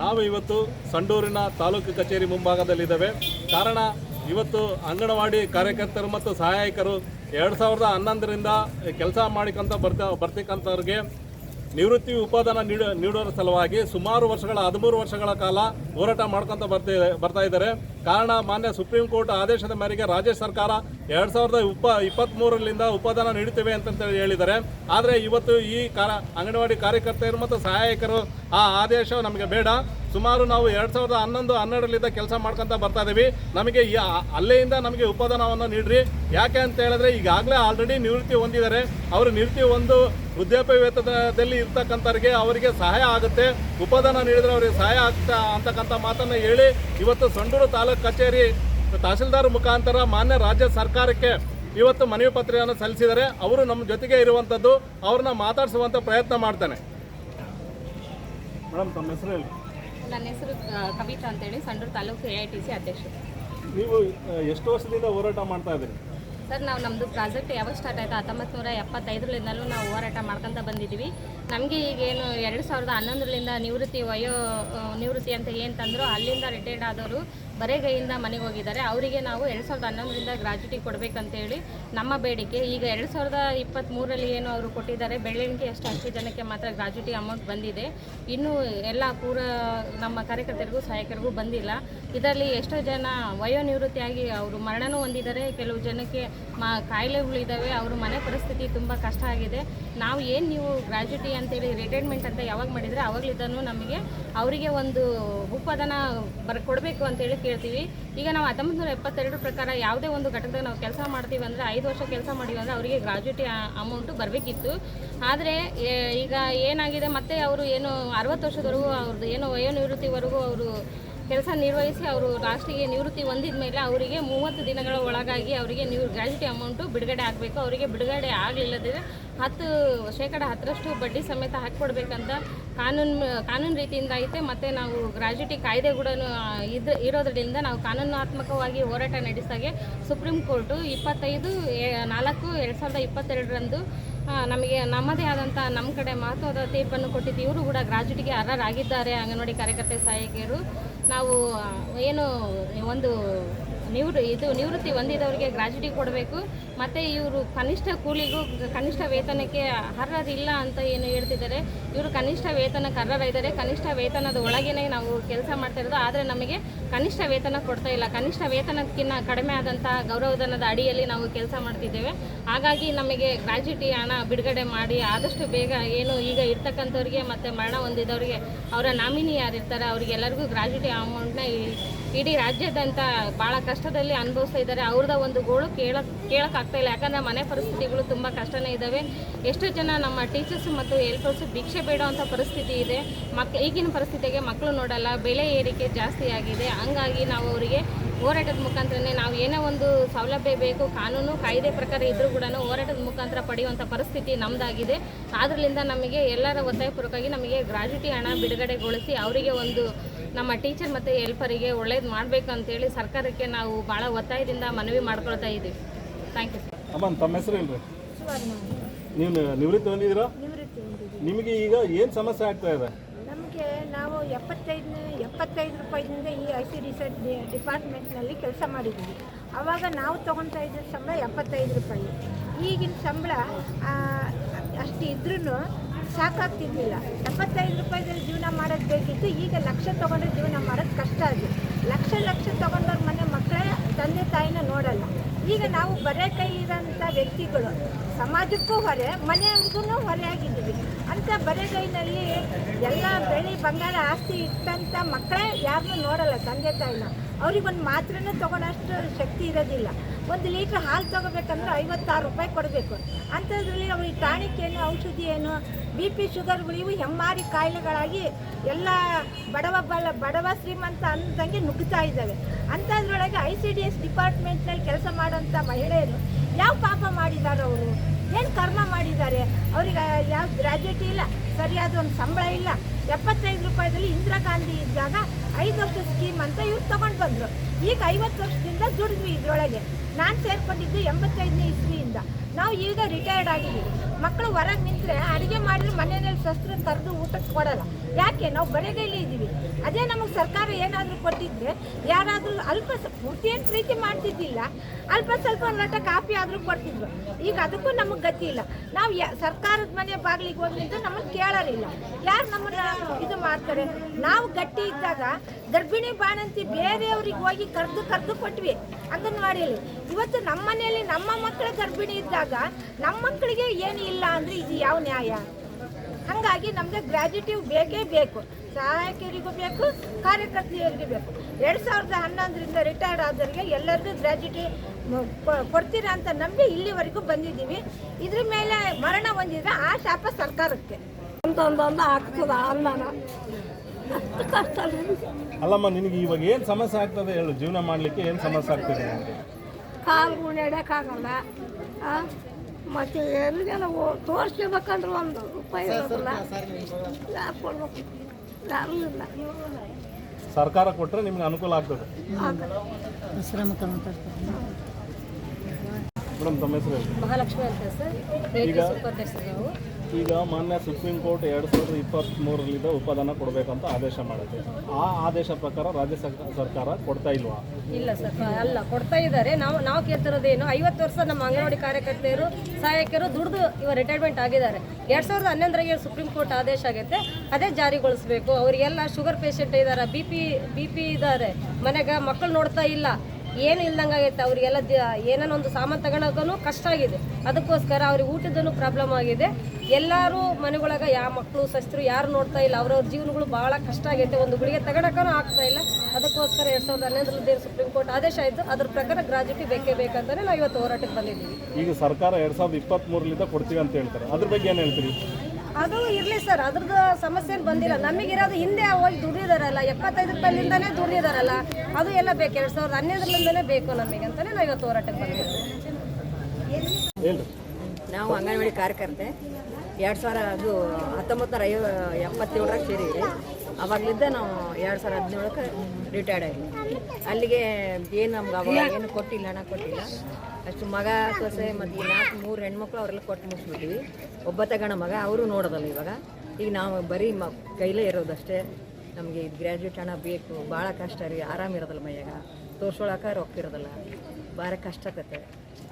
ನಾವು ಇವತ್ತು ಸಂಡೂರಿನ ತಾಲೂಕು ಕಚೇರಿ ಮುಂಭಾಗದಲ್ಲಿದ್ದೇವೆ. ಕಾರಣ ಇವತ್ತು ಅಂಗನವಾಡಿ ಕಾರ್ಯಕರ್ತರು ಮತ್ತು ಸಹಾಯಕರು ಎರಡು ಸಾವಿರದ ಹನ್ನೊಂದರಿಂದ ಕೆಲಸ ಮಾಡಿಕೊಂತ ಬರ್ತಾ, ಬರ್ತಕ್ಕಂಥವ್ರಿಗೆ ನಿವೃತ್ತಿ ಉಪಾದಾನ ನೀಡೋ ಸಲುವಾಗಿ ಸುಮಾರು ವರ್ಷಗಳ, ಹದಿಮೂರು ವರ್ಷಗಳ ಕಾಲ ಹೋರಾಟ ಮಾಡ್ಕೊತ ಬರ್ತಾ ಬರ್ತಾ ಇದ್ದಾರೆ. ಕಾರಣ ಮಾನ್ಯ ಸುಪ್ರೀಂ ಕೋರ್ಟ್ ಆದೇಶದ ಮೇರೆಗೆ ರಾಜ್ಯ ಸರ್ಕಾರ ಎರಡು ಸಾವಿರದ ಉಪ ಇಪ್ಪತ್ತ್ಮೂರರಿಂದ ಉಪದಾನ ನೀಡುತ್ತೇವೆ ಅಂತಂತೇಳಿ ಹೇಳಿದ್ದಾರೆ. ಆದರೆ ಇವತ್ತು ಈ ಕಾರ ಅಂಗನವಾಡಿ ಕಾರ್ಯಕರ್ತೆಯರು ಮತ್ತು ಸಹಾಯಕರು ಆ ಆದೇಶ ನಮಗೆ ಬೇಡ. ಸುಮಾರು ನಾವು ಎರಡು ಸಾವಿರದ ಹನ್ನೊಂದು ಹನ್ನೆರಡರಿಂದ ಕೆಲಸ ಮಾಡ್ಕೊಂತ ಬರ್ತಾ ಇದ್ದೀವಿ ನಮಗೆ ಅಲ್ಲೆಯಿಂದ ನಮಗೆ ಉಪದಾನವನ್ನು ನೀಡ್ರಿ. ಯಾಕೆ ಅಂತ ಹೇಳಿದ್ರೆ ಈಗಾಗಲೇ ಆಲ್ರೆಡಿ ನಿವೃತ್ತಿ ಹೊಂದಿದ್ದಾರೆ. ಅವರು ನಿವೃತ್ತಿ ಒಂದು ವೃದ್ಧಾಪ್ಯ ವೇತನದಲ್ಲಿ ಇರ್ತಕ್ಕಂಥವ್ರಿಗೆ ಅವರಿಗೆ ಸಹಾಯ ಆಗುತ್ತೆ. ಉಪದಾನ ನೀಡಿದರೆ ಅವರಿಗೆ ಸಹಾಯ ಆಗ್ತಾ ಅಂತಕ್ಕಂಥ ಮಾತನ್ನು ಹೇಳಿ ಇವತ್ತು ಸಂಡೂರು ತಾಲೂಕು ಕಚೇರಿ ತಹಸೀಲ್ದಾರ್ ಮುಖಾಂತರ ಮಾನ್ಯ ರಾಜ್ಯ ಸರ್ಕಾರಕ್ಕೆ ಇವತ್ತು ಮನವಿ ಪತ್ರವನ್ನು ಸಲ್ಲಿಸಿದರೆ ಅವರು ನಮ್ಮ ಜೊತೆಗೆ ಇರುವಂಥದ್ದು ಅವ್ರನ್ನ ಮಾತಾಡಿಸುವಂಥ ಪ್ರಯತ್ನ ಮಾಡ್ತಾನೆ. ಮೇಡಮ್ ತಮ್ಮ ಹೆಸರು ಹೇಳಿ. ನನ್ನ ಹೆಸರು ಕವಿತಾ ಅಂತೇಳಿ Sandur taluk A I T C ಅಧ್ಯಕ್ಷರು. ನೀವು ಎಷ್ಟು ವರ್ಷದಿಂದ ಹೋರಾಟ ಮಾಡ್ತಾ ಇದ್ದೀರಿ? ಸರ್, ನಾವು ನಮ್ಮದು ಪ್ರಾಜೆಕ್ಟ್ ಯಾವಾಗ ಸ್ಟಾರ್ಟ್ ಆಯಿತು? ಹತ್ತೊಂಬತ್ತು ನೂರ ಎಪ್ಪತ್ತೈದರಿಂದಲೂ ನಾವು ಹೋರಾಟ ಮಾಡ್ಕೊತ ಬಂದಿದ್ದೀವಿ ನಮಗೆ ಈಗೇನು ಎರಡು ಸಾವಿರದ ಹನ್ನೊಂದರಿಂದ ನಿವೃತ್ತಿ ವಯೋ ನಿವೃತ್ತಿ ಅಂತ ಏನು ತಂದರೂ, ಅಲ್ಲಿಂದ ರಿಟೈರ್ಡ್ ಆದವರು ಬರೆಗೈಯಿಂದ ಮನೆಗೆ ಹೋಗಿದ್ದಾರೆ. ಅವರಿಗೆ ನಾವು ಎರಡು ಸಾವಿರದ ಹನ್ನೊಂದರಿಂದ ಗ್ರಾಜ್ಯುಟಿ ಕೊಡಬೇಕಂತೇಳಿ ನಮ್ಮ ಬೇಡಿಕೆ. ಈಗ ಎರಡು ಸಾವಿರದ ಇಪ್ಪತ್ತ್ಮೂರರಲ್ಲಿ ಏನು ಅವರು ಕೊಟ್ಟಿದ್ದಾರೆ, ಬೆಳವಣಿಗೆ ಅಷ್ಟು ಹತ್ತು ಜನಕ್ಕೆ ಮಾತ್ರ ಗ್ರಾಜ್ಯುಟಿ ಅಮೌಂಟ್ ಬಂದಿದೆ. ಇನ್ನೂ ಎಲ್ಲ ಪೂರ ನಮ್ಮ ಕಾರ್ಯಕರ್ತರಿಗೂ, ಸಹಾಯಕರಿಗೂ ಬಂದಿಲ್ಲ. ಇದರಲ್ಲಿ ಎಷ್ಟೋ ಜನ ವಯೋನಿವೃತ್ತಿಯಾಗಿ ಅವರು ಮರಣನೂ ಹೊಂದಿದ್ದಾರೆ. ಕೆಲವು ಜನಕ್ಕೆ ಮ ಕಾಯಿಲೆಗಳಿದ್ದಾವೆ, ಅವ್ರ ಮನೆ ಪರಿಸ್ಥಿತಿ ತುಂಬ ಕಷ್ಟ ಆಗಿದೆ. ನಾವು ಏನು ನೀವು ಗ್ರಾಜ್ಯುಟಿ ಅಂತೇಳಿ ರಿಟೈರ್ಮೆಂಟ್ ಅಂತ ಯಾವಾಗ ಮಾಡಿದರೆ ಅವಾಗಲಿದ್ದನು ನಮಗೆ ಅವರಿಗೆ ಒಂದು ಉಪಾದನ ಬರ್, ಕೊಡಬೇಕು ಅಂತೇಳಿ ಕೇಳ್ತೀವಿ. ಈಗ ನಾವು ಹತ್ತೊಂಬತ್ತು ನೂರ ಎಪ್ಪತ್ತೆರಡು ಪ್ರಕಾರ ಯಾವುದೇ ಒಂದು ಘಟಕದಾಗ ನಾವು ಕೆಲಸ ಮಾಡ್ತೀವಿ ಅಂದರೆ ಐದು ವರ್ಷ ಕೆಲಸ ಮಾಡಿವಿ ಅಂದರೆ ಅವರಿಗೆ ಗ್ರಾಜ್ಯುಟಿ ಅಮೌಂಟು ಬರಬೇಕಿತ್ತು. ಆದರೆ ಈಗ ಏನಾಗಿದೆ, ಮತ್ತೆ ಅವರು ಏನು ಅರವತ್ತು ವರ್ಷದವರೆಗೂ ಅವ್ರದ್ದು ಏನು ವಯೋನಿವೃತ್ತಿವರೆಗೂ ಅವರು ಕೆಲಸ ನಿರ್ವಹಿಸಿ ಅವರು ಲಾಸ್ಟಿಗೆ ನಿವೃತ್ತಿ ಹೊಂದಿದ ಮೇಲೆ ಅವರಿಗೆ ಮೂವತ್ತು ದಿನಗಳ ಒಳಗಾಗಿ ಅವರಿಗೆ ನೀವು ಗ್ರ್ಯಾಜುಟಿ ಅಮೌಂಟು ಬಿಡುಗಡೆ ಆಗಬೇಕು. ಅವರಿಗೆ ಬಿಡುಗಡೆ ಆಗಲಿಲ್ಲದಿದ್ರೆ ಹತ್ತು, ಶೇಕಡ ಹತ್ತರಷ್ಟು ಬಡ್ಡಿ ಸಮೇತ ಹಾಕ್ಕೊಡ್ಬೇಕಂತ ಕಾನೂನು ಕಾನೂನು ರೀತಿಯಿಂದ ಐತೆ. ಮತ್ತು ನಾವು ಗ್ರಾಜ್ಯುಟಿ ಕಾಯ್ದೆ ಕೂಡ ಇದು, ಇರೋದ್ರಿಂದ ನಾವು ಕಾನೂನಾತ್ಮಕವಾಗಿ ಹೋರಾಟ ನಡೆಸಿದಾಗೆ ಸುಪ್ರೀಂ ಕೋರ್ಟು ಇಪ್ಪತ್ತೈದು ನಾಲ್ಕು, ಎರಡು ಸಾವಿರದ ಇಪ್ಪತ್ತೆರಡರಂದು ನಮಗೆ ನಮ್ಮದೇ ಆದಂಥ ನಮ್ಮ ಕಡೆ ಮಹತ್ವದ ತೀರ್ಪನ್ನು ಕೊಟ್ಟಿದ್ದು ಇವರು ಕೂಡ ಗ್ರಾಜ್ಯುಟಿಗೆ ಅರ್ಹರಾಗಿದ್ದಾರೆ ಅಂಗನವಾಡಿ ಕಾರ್ಯಕರ್ತೆ ಸಹಾಯಕಿಯರು ನಾವು ಏನು, ಒಂದು ನಿವೃ, ಇದು ನಿವೃತ್ತಿ ಹೊಂದಿದವರಿಗೆ ಗ್ರಾಜ್ಯುಟಿ ಕೊಡಬೇಕು. ಮತ್ತು ಇವರು ಕನಿಷ್ಠ ಕೂಲಿಗೂ ಕನಿಷ್ಠ ವೇತನಕ್ಕೆ ಅರ್ಹರಿಲ್ಲ ಅಂತ ಏನು ಹೇಳ್ತಿದ್ದಾರೆ. ಇವರು ಕನಿಷ್ಠ ವೇತನಕ್ಕೆ ಅರ್ಹರಿದ್ದಾರೆ. ಕನಿಷ್ಠ ವೇತನದ ಒಳಗೇನೆ ನಾವು ಕೆಲಸ ಮಾಡ್ತಾ ಇರೋದು. ಆದರೆ ನಮಗೆ ಕನಿಷ್ಠ ವೇತನ ಕೊಡ್ತಾ ಇಲ್ಲ. ಕನಿಷ್ಠ ವೇತನಕ್ಕಿಂತ ಕಡಿಮೆ ಆದಂಥ ಗೌರವಧನದ ಅಡಿಯಲ್ಲಿ ನಾವು ಕೆಲಸ ಮಾಡ್ತಿದ್ದೇವೆ. ಹಾಗಾಗಿ ನಮಗೆ ಗ್ರಾಜ್ಯುಟಿ ಹಣ ಬಿಡುಗಡೆ ಮಾಡಿ ಆದಷ್ಟು ಬೇಗ ಏನು ಈಗ ಇರ್ತಕ್ಕಂಥವ್ರಿಗೆ ಮತ್ತು ಮರಣ ಹೊಂದಿದವ್ರಿಗೆ ಅವರ ನಾಮಿನಿ ಯಾರಿರ್ತಾರೆ, ಅವರಿಗೆಲ್ಲರಿಗೂ ಗ್ರಾಜ್ಯುಟಿ ಅಮೌಂಟ್ನ ಇಡೀ ರಾಜ್ಯದಂತ ಭಾಳ ಕಷ್ಟದಲ್ಲಿ ಅನುಭವಿಸ್ತಾ ಇದ್ದಾರೆ. ಅವ್ರದ ಒಂದು ಗೋಳು ಕೇಳಕ್ ಕೇಳೋಕ್ಕಾಗ್ತಾ ಇಲ್ಲ. ಯಾಕಂದರೆ ಮನೆ ಪರಿಸ್ಥಿತಿಗಳು ತುಂಬ ಕಷ್ಟನೇ ಇದ್ದಾವೆ ಎಷ್ಟೋ ಜನ ನಮ್ಮ ಟೀಚರ್ಸ್ ಮತ್ತು ಹೆಲ್ಪರ್ಸ್ ಭಿಕ್ಷೆ ಬೇಡೋವಂಥ ಪರಿಸ್ಥಿತಿ ಇದೆ. ಮಕ್, ಈಗಿನ ಪರಿಸ್ಥಿತಿಗೆ ಮಕ್ಕಳು ನೋಡಲ್ಲ. ಬೆಲೆ ಏರಿಕೆ ಜಾಸ್ತಿ ಆಗಿದೆ. ಹಂಗಾಗಿ ನಾವು ಅವರಿಗೆ ಹೋರಾಟದ ಮುಖಾಂತರನೇ ನಾವು ಏನೇ ಒಂದು ಸೌಲಭ್ಯ ಬೇಕು, ಕಾನೂನು, ಕಾಯ್ದೆ ಪ್ರಕಾರ ಇದ್ರೂ ಕೂಡ ಹೋರಾಟದ ಮುಖಾಂತರ ಪಡೆಯುವಂಥ ಪರಿಸ್ಥಿತಿ ನಮ್ಮದಾಗಿದೆ ಆದ್ರಿಂದ ನಮಗೆ ಎಲ್ಲರ ಒತ್ತಾಯಪೂರ್ವಕವಾಗಿ ನಮಗೆ ಗ್ರಾಜ್ಯುಟಿ ಹಣ ಬಿಡುಗಡೆಗೊಳಿಸಿ ಅವರಿಗೆ ಒಂದು ನಮ್ಮ ಟೀಚರ್ ಮತ್ತು ಹೆಲ್ಪರಿಗೆ ಒಳ್ಳೇದು ಮಾಡಬೇಕು ಅಂತೇಳಿ ಸರ್ಕಾರಕ್ಕೆ ನಾವು ಭಾಳ ಒತ್ತಾಯದಿಂದ ಮನವಿ ಮಾಡ್ಕೊಳ್ತಾ ಇದ್ದೀವಿ. ಥ್ಯಾಂಕ್ ಯು ಸರ್ ಅಮ್ಮ ತಮ್ಮ ಹೆಸರು ಇಲ್ರಿ ನೀವು ನಿವೃತ್ತಿ ಹೊಂದಿದ್ದೀರಾ? ನಿವೃತ್ತಿ ನಿಮಗೆ ಈಗ ಏನು ಸಮಸ್ಯೆ ಆಗ್ತಾ ಇದೆ? ನಮಗೆ ನಾವು ಎಪ್ಪತ್ತೈದು ಎಪ್ಪತ್ತೈದು ರೂಪಾಯಿದಿಂದ ಈ ಐ ಸಿ ರಿಸರ್ಚ್ ಡಿಪಾರ್ಟ್ಮೆಂಟ್ನಲ್ಲಿ ಕೆಲಸ ಮಾಡಿದ್ದೀವಿ. ಆವಾಗ ನಾವು ತೊಗೊತಾ ಇದ್ದ ಸಂಬಳ ಎಪ್ಪತ್ತೈದು ರೂಪಾಯಿ. ಈಗಿನ ಸಂಬಳ ಅಷ್ಟು ಇದ್ರೂ ಸಾಕಾಗ್ತಿರ್ಲಿಲ್ಲ. ಎಪ್ಪತ್ತೈದು ರೂಪಾಯಿದಲ್ಲಿ ಜೀವನ ಮಾಡೋದು ಬೇಕಿತ್ತು, ಈಗ ಲಕ್ಷ ತೊಗೊಂಡ್ರೆ ಜೀವನ ಮಾಡೋದು ಕಷ್ಟ ಆಗಿದೆ ಲಕ್ಷ ಲಕ್ಷ ತೊಗೊಂಡವ್ರ ಮನೆ ಮಕ್ಕಳೇ, ತಂದೆ ತಾಯಿನ ನೋಡಲ್ಲ. ಈಗ ನಾವು ಬರೇ ಇರೋಂಥ ವ್ಯಕ್ತಿಗಳು, ಸಮಾಜಕ್ಕೂ ಹೊರೆ, ಮನೆಯವ್ರಿಗೂ ಹೊರೆಯಾಗಿದ್ದೀವಿ ಅಂಥ ಬರೆಗೈನಲ್ಲಿ ಎಲ್ಲ ಬೆಳೆ ಬಂಗಾರ ಆಸ್ತಿ ಇಟ್ಟಂಥ ಮಕ್ಕಳೇ ಯಾರನ್ನೂ ನೋಡಲ್ಲ ತಂದೆ ತಾಯಿನ. ಅವ್ರಿಗೊಂದು ಮಾತ್ರನೂ ತೊಗೊಳ್ಳೋಷ್ಟು ಶಕ್ತಿ ಇರೋದಿಲ್ಲ. ಒಂದು ಲೀಟ್ರ್ ಹಾಲು ತೊಗೋಬೇಕಂದ್ರೆ ಐವತ್ತಾರು ರೂಪಾಯಿ ಕೊಡಬೇಕು. ಅಂಥದ್ರಲ್ಲಿ ಅವ್ರಿಗೆ ಟಾನಿಕ್ ಏನು, ಔಷಧಿ ಏನು, ಬಿ ಪಿ ಶುಗರ್ಗಳು ಇವು ಹೆಮ್ಮಾರಿ ಕಾಯಿಲೆಗಳಾಗಿ ಎಲ್ಲ ಬಡವ ಬಲ ಬಡವ ಶ್ರೀಮಂತ ಅಂದಂಗೆ ನುಗ್ತಾ ಇದ್ದಾವೆ. ಅಂಥದ್ರೊಳಗೆ ಐ ಸಿ ಡಿ ಎಸ್ ಡಿಪಾರ್ಟ್ಮೆಂಟ್ನಲ್ಲಿ ಕೆಲಸ ಮಾಡೋಂಥ ಮಹಿಳೆಯರು ಯಾವ ಪಾಪ ಮಾಡಿದ್ದಾರೆ ಅವರು? ಏನು ಕರ್ಮ ಮಾಡಿದ್ದಾರೆ? ಅವ್ರಿಗೆ ಯಾವ ಗ್ರ್ಯಾಜುಯೇಟಿ ಇಲ್ಲ, ಸರಿಯಾದ ಒಂದು ಸಂಬಳ ಇಲ್ಲ. ಎಪ್ಪತ್ತೈದು ರೂಪಾಯಿದಲ್ಲಿ ಇಂದಿರಾ ಗಾಂಧಿ ಇದ್ದಾಗ ಐದು ವರ್ಷ ಸ್ಕೀಮ್ ಅಂತ ಇವ್ರು ತಗೊಂಡು ಬಂದರು. ಈಗ ಐವತ್ತು ವರ್ಷದಿಂದ ದುಡಿದ್ವಿ ಇದರೊಳಗೆ. ನಾನು ಸೇರ್ಕೊಂಡಿದ್ದು ಎಂಬತ್ತೈದನೇ ಇಸ್ವಿಯಿಂದ. ನಾವು ಈಗ ರಿಟೈರ್ಡ್ ಆಗಿದ್ದೀವಿ. ಮಕ್ಕಳು ಹೊರಗೆ ನಿಂತರೆ ಅಡುಗೆ ಮಾಡಿದ್ರೆ ಮನೆಯಲ್ಲಿ ಶಸ್ತ್ರ ತರದು ಊಟಕ್ಕೆ ಕೊಡಲ್ಲ. ಯಾಕೆ? ನಾವು ಬರೆಗೈಲಿ ಇದ್ದೀವಿ. ಅದೇ ನಮಗೆ ಸರ್ಕಾರ ಏನಾದರೂ ಕೊಟ್ಟಿದ್ರೆ ಯಾರಾದರೂ ಅಲ್ಪ ಸ್ವಲ್ಪ ಪೂರ್ತಿ ಮಾಡ್ತಿದ್ದಿಲ್ಲ, ಅಲ್ಪ ಸ್ವಲ್ಪ ಲಟ ಕಾಫಿ ಆದರೂ ಕೊಡ್ತಿದ್ರು. ಈಗ ಅದಕ್ಕೂ ನಮಗೆ ಗತಿ ಇಲ್ಲ. ನಾವು ಸರ್ಕಾರದ ಮನೆ ಬಾಗಿಲಿಗೆ ಹೋಗಿದ್ದು ನಮಗೆ ಕೇಳೋರಿಲ್ಲ. ಯಾರು ನಮ್ಮನ್ನ ಇದು ಮಾಡ್ತಾರೆ? ನಾವು ಗಟ್ಟಿ ಇದ್ದಾಗ ಗರ್ಭಿಣಿ ಬಾಣಂತಿ ಬೇರೆಯವ್ರಿಗೆ ಹೋಗಿ ಕರೆದು ಕರೆದು ಕೊಟ್ವಿ ಅಂಗನವಾಡಿಯಲ್ಲಿ. ಇವತ್ತು ನಮ್ಮ ಮನೆಯಲ್ಲಿ ನಮ್ಮ ಮಕ್ಕಳ ಗರ್ಭಿಣಿ ಇದ್ದಾಗ ನಮ್ಮ ಮಕ್ಕಳಿಗೆ ಏನು ಇಲ್ಲ ಅಂದರೆ ಇದು ಯಾವ ನ್ಯಾಯ? ಹಾಗಾಗಿ ನಮಗೆ ಗ್ರಾಜ್ಯುಟಿವ್ ಬೇಕೇ ಬೇಕು. ಸಹಾಯಕರಿಗೂ ಬೇಕು, ಕಾರ್ಯಕರ್ತೆಯರಿಗೂ ಬೇಕು. ಎರಡು ಸಾವಿರದ ಹನ್ನೊಂದರಿಂದ ರಿಟೈರ್ಡ್ ಆದವರಿಗೆ ಎಲ್ಲರಿಗೂ ಗ್ರ್ಯಾಜುಟಿ ಕೊಡ್ತೀರಾ ಅಂತ ನಂಬಿ ಇಲ್ಲಿವರೆಗೂ ಬಂದಿದ್ದೀವಿ. ಇದ್ರ ಮೇಲೆ ಮರಣ ಹೊಂದಿದ್ರೆ ಆ ಶಾಪ ಸರ್ಕಾರಕ್ಕೆ. ಅಂತ ಕಷ್ಟ ರೀ. ಅಲ್ಲಮ್ಮ ನಿನಗೆ ಇವಾಗ ಏನು ಸಮಸ್ಯೆ ಆಗ್ತದೆ ಹೇಳು. ಜೀವನ ಮಾಡಲಿಕ್ಕೆ ಏನು ಸಮಸ್ಯೆ ಆಗ್ತದೆ? ಕಾಲು ನಡೆಯೋಕ್ಕಾಗಲ್ಲ ಮತ್ತು ಎಲ್ಲಿಗೆಲ್ಲ ತೋರಿಸ್ಕೋಬೇಕಂದ್ರೆ ಒಂದು ರೂಪಾಯಿ ಇರೋದಿಲ್ಲ. ಯಾರು ಕೊಡ್ಬೇಕು. ಯಾರೂ ಇಲ್ಲ. ಸರ್ಕಾರ ಕೊಟ್ಟರೆ ನಿಮ್ಗೆ ಅನುಕೂಲ ಆಗ್ತದೆ. ಮೇಡಮ್ ತಮ್ಮ ಹೆಸರು. ಮಹಾಲಕ್ಷ್ಮಿ ಅಂತ ಸರ್. ಈಗ ಈಗ ಮಾನ್ಯ ಸುಪ್ರೀಂ ಕೋರ್ಟ್ ಎರಡು ಸಾವಿರದ ಇಪ್ಪತ್ತ್ಮೂರರಿಂದ ಉಪದಾನ ಕೊಡಬೇಕಂತ ಆದೇಶ ಮಾಡಿದೆ. ಆ ಆದೇಶ ಪ್ರಕಾರ ರಾಜ್ಯ ಸರ್ಕ- ಸರ್ಕಾರ ಕೊಡ್ತಾ ಇಲ್ವಾ? ಇಲ್ಲ ಸರ್ ಅಲ್ಲ, ಕೊಡ್ತಾ ಇದ್ದಾರೆ. ನಾವು ನಾವು ಕೇಳ್ತಿರೋದೇನು ಐವತ್ತು ವರ್ಷ ನಮ್ಮ ಅಂಗನವಾಡಿ ಕಾರ್ಯಕರ್ತೆಯರು ಸಹಾಯಕರು ದುಡ್ದು ಇವ ರಿಟೈರ್ಮೆಂಟ್ ಆಗಿದ್ದಾರೆ. ಎರಡು ಸಾವಿರದ ಹನ್ನೊಂದರಾಗೆ ಸುಪ್ರೀಂ ಕೋರ್ಟ್ ಆದೇಶ ಆಗೈತೆ. ಅದೇ ಜಾರಿಗೊಳಿಸಬೇಕು. ಅವರಿಗೆಲ್ಲ ಶುಗರ್ ಪೇಷಂಟ್ ಇದ್ದಾರೆ ಬಿ ಪಿ ಬಿ ಪಿ ಇದ್ದಾರೆ ಮನೆಗೆ ಮಕ್ಕಳು ನೋಡ್ತಾ ಇಲ್ಲ. ಏನು ಇಲ್ದಂಗೆ ಆಗೈತೆ, ಅವರಿಗೆಲ್ಲ ಏನೇನೋ ಒಂದು ಸಾಮಾನು ತಗೊಳಕ್ಕೂ ಕಷ್ಟ ಆಗಿದೆ. ಅದಕ್ಕೋಸ್ಕರ ಅವ್ರಿಗೆ ಊಟದೂ ಪ್ರಾಬ್ಲಮ್ ಆಗಿದೆ. ಎಲ್ಲರೂ ಮನೆಗೊಳಗೆ ಯಾವ ಮಕ್ಕಳು ಸಸ್ತರು ಯಾರು ನೋಡ್ತಾ ಇಲ್ಲ, ಅವ್ರವ್ರ ಜೀವನಗಳು ಭಾಳ ಕಷ್ಟ ಆಗೈತೆ. ಒಂದು ಗುಳಿಗೆ ತಗೊಳಕ್ಕೂ ಆಗ್ತಾ ಇಲ್ಲ. ಅದಕ್ಕೋಸ್ಕರ ಎರಡು ಸಾವಿರದ ಹನ್ನೊಂದರಲ್ಲಿ ಸುಪ್ರೀಂ ಕೋರ್ಟ್ ಆದೇಶ ಆಯಿತು. ಅದ್ರ ಪ್ರಕಾರ ಗ್ರಾಜ್ಯುಟಿ ಬೇಕೇ ಬೇಕಂತಾನೆ ನಾವು ಇವತ್ತು ಹೋರಾಟಕ್ಕೆ ಬಂದಿದ್ದೀವಿ. ಈಗ ಸರ್ಕಾರ ಎರಡು ಸಾವಿರದ ಇಪ್ಪತ್ತ್ಮೂರರಿಂದ ಕೊಡ್ತೀವಿ ಅಂತ ಹೇಳ್ತಾರೆ. ಅದ್ರ ಬಗ್ಗೆ ಏನು ಹೇಳ್ತೀರಿ? ಅದು ಇರಲಿ ಸರ್, ಅದ್ರದ್ದು ಸಮಸ್ಯೆ ಬಂದಿಲ್ಲ. ನಮಗಿರೋದು ಹಿಂದೆ ಹೋಗಿ ದುಡಿದಾರಲ್ಲ ಎಪ್ಪತ್ತೈದು ರೂಪಾಯಿಲಿಂದಾನೇ ದುಡಿದಾರಲ್ಲ ಅದು ಎಲ್ಲ ಬೇಕು. ಎರಡು ಸಾವಿರದ ಹನ್ನೊಂದರಿಂದನೇ ಬೇಕು ನಮಗೆ ಅಂತಲೇ ನಾವು ಇವತ್ತು ಹೋರಾಟಕ್ಕೆ ಬಂದಿದ್ದೀವಿ. ನಾವು ಅಂಗನವಾಡಿ ಕಾರ್ಯಕರ್ತೆ. ಎರಡು ಸಾವಿರ ಅದು ಹತ್ತೊಂಬತ್ತು ಐವ ಎಪ್ಪತ್ತೇಳರಾಗ ಸೇರಿದ್ವಿ ಅವಾಗಲಿದ್ದ ನಾವು ಎರಡು ಸಾವಿರ ಹದಿನೇಳಕ್ಕೆ ರಿಟೈರ್ಡ್ ಆಗಿ ಅಲ್ಲಿಗೆ ಏನು ನಮ್ಗೆ ಅವಾಗ ಏನು ಕೊಟ್ಟಿಲ್ಲ, ಹಣ ಕೊಟ್ಟಿಲ್ಲ. ಅಷ್ಟು ಮಗ ಸೊಸೆ ಮತ್ತು ಈ ನಾಲ್ಕು, ಮೂರು ಹೆಣ್ಮಕ್ಳು ಅವರೆಲ್ಲ ಕೊಟ್ಟು ಮುಗಿಸ್ಬಿಟ್ಟಿವಿ ಒಬ್ಬ ತಗಣ ಮಗ, ಅವರು ನೋಡೋದಲ್ಲ ಇವಾಗ. ಈಗ ನಾವು ಬರೀ ಮ, ಕೈಲೇ ಇರೋದಷ್ಟೇ. ನಮಗೆ ಇದು ಗ್ರ್ಯಾಜುಯೇಟ್ ಹಣ ಬೇಕು, ಭಾಳ ಕಷ್ಟ ರೀ ಆರಾಮಿರೋದಲ್ಲ ಮೈಯಾಗ. ತೋರ್ಸೊಳಕ್ಕೆ ರೊಕ್ಕ ಇರೋದಲ್ಲ. ಭಾಳ ಕಷ್ಟ ಆಕತ್ತೆ.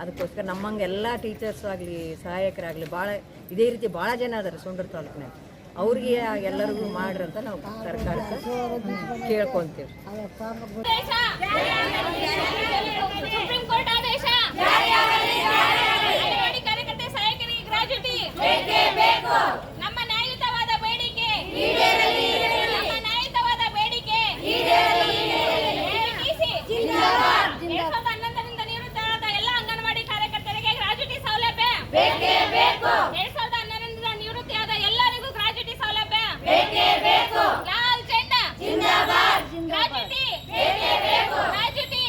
ಅದಕ್ಕೋಸ್ಕರ ನಮ್ಮಂಗೆ ಎಲ್ಲ ಟೀಚರ್ಸ್ ಆಗಲಿ, ಸಹಾಯಕರಾಗಲಿ, ಭಾಳ, ಇದೇ ರೀತಿ ಭಾಳ ಜನ ಅದಾರೆ ಸೊಂಡೂರು ತಾಲೂಕಿನಾಗ. ಅವ್ರಿಗೆ ಎಲ್ಲರಿಗೂ ಮಾಡ್ರಿ ಅಂತ ನಾವು ಸರ್ಕಾರ ಕೇಳ್ಕೊಂತೀವಿ. ನಮ್ಮ ನ್ಯಾಯಯುತವಾದ ಬೇಡಿಕೆ ನಮ್ಮ ನ್ಯಾಯಯುತವಾದ ಬೇಡಿಕೆ AITC. ಎರಡ್ ಸಾವಿರದ ಹನ್ನೊಂದರಿಂದ ನಿವೃತ್ತರಾದ ಎಲ್ಲ ಅಂಗನವಾಡಿ ಕಾರ್ಯಕರ್ತರಿಗೆ ಗ್ರಾಜ್ಯುಟಿ ಸೌಲಭ್ಯ ಎರಡ್ ಸಾವಿರದ ಹನ್ನೊಂದರಿಂದ ನಿವೃತ್ತಿಯಾದ ಎಲ್ಲರಿಗೂ ಗ್ರಾಜ್ಯುಟಿ ಸೌಲಭ್ಯ ಲಾಲ್ ಜೆಂಡಾ ಗ್ರಾಜ್ಯುಟಿ ಗ್ರಾಜ್ಯುಟಿ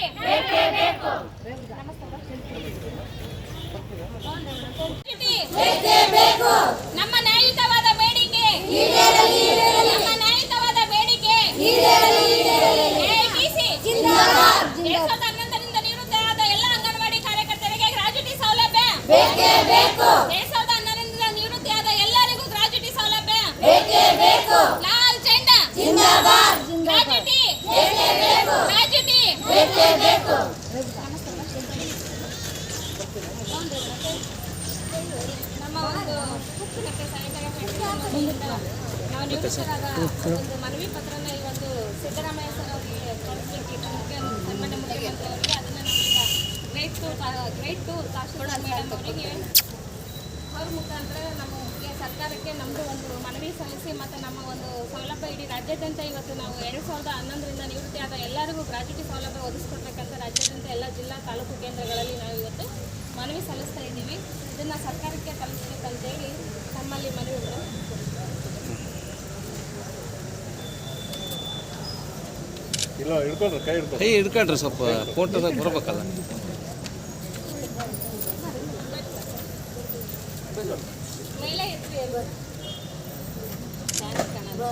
ನಮ್ಮ ನ್ಯಾಯಯುತವಾದ ಬೇಡಿಕೆ ನಮ್ಮ ನ್ಯಾಯಯುತವಾದ ಬೇಡಿಕೆ AITC. ಎರಡ್ ಸಾವಿರದ ಹನ್ನೊಂದರಿಂದ ನಿವೃತ್ತರಾದ ಎಲ್ಲ ಅಂಗನವಾಡಿ ಕಾರ್ಯಕರ್ತರಿಗೆ ಗ್ರಾಜ್ಯುಟಿ ಸೌಲಭ್ಯ ಎರಡ್ ಸಾವಿರದ ಹನ್ನೊಂದರಿಂದ ನಿವೃತ್ತಿಯಾದ ಎಲ್ಲರಿಗೂ ಗ್ರಾಜ್ಯುಟಿ ಸೌಲಭ್ಯ ಲಾಲ್ ಜೆಂಡಾ ಗ್ರಾಜ್ಯುಟಿ ಗ್ರಾಜ್ಯುಟಿ ನಮ್ಮ ಒಂದು ಮತ್ತೆ ಸಹಾಯಕರ ವತಿಯಿಂದ ನಾವು ನಿವೃತ್ತರಾದ ಒಂದು ಮನವಿ ಪತ್ರನ ಈ ಒಂದು ಸಿದ್ದರಾಮಯ್ಯ ಸರ್ ಅವರಿಗೆ ಮುಖ್ಯ ಸನ್ಮಾನ್ಯ ಮುಖ್ಯಮಂತ್ರಿ ಅವರಿಗೆ ಅದನ್ನು great to great to madam ಅವರಿಗೆ. ಅವ್ರ ಮುಖಾಂತರ ನಮಗೆ ಸರ್ಕಾರಕ್ಕೆ ನಮ್ಮದು ಒಂದು ಮನವಿ ಸಲ್ಲಿಸಿ ಮತ್ತು ನಮ್ಮ ಒಂದು ಸೌಲಭ್ಯ ಇಡೀ ರಾಜ್ಯಾದ್ಯಂತ ಇವತ್ತು ನಾವು ಎರಡು ಸಾವಿರದ ಹನ್ನೊಂದರಿಂದ ನಿವೃತ್ತಿಯಾದ ಎಲ್ಲರಿಗೂ ಗ್ರಾಜ್ಯುಟಿ ಸೌಲಭ್ಯ ಒದಗಿಸ್ಕೊಡ್ಬೇಕಂತ ರಾಜ್ಯಾದ್ಯಂತ ಎಲ್ಲ ಜಿಲ್ಲಾ ತಾಲೂಕು ಕೇಂದ್ರಗಳಲ್ಲಿ ನಾವು ಇವತ್ತು ಮನವಿ ಸಲ್ಲಿಸ್ತಾ ಇದ್ದೀವಿ ಇದನ್ನು ಸರ್ಕಾರಕ್ಕೆ ತಲುಪಿಸ್ಬೇಕಂತೇಳಿ ನಮ್ಮಲ್ಲಿ ಮನವಿಗಳು ಇಲ್ಲ ಹಿಡ್ಕೊಳ್ರಿ ಕೈ ಹಿಡ್ಕೊಳ್ರಿ ಕೈ ಹಿಡ್ಕೊಳ್ರಿ ಸ್ವಲ್ಪ ಫೋಟೋದಾಗ ಬರ್ಬೇಕಲ್ಲ ಮೇಲೆ ಎತ್ತಿ ಅಲ್ವಾ? ಧ್ಯಾನ ಕಾಣಲ್ಲ.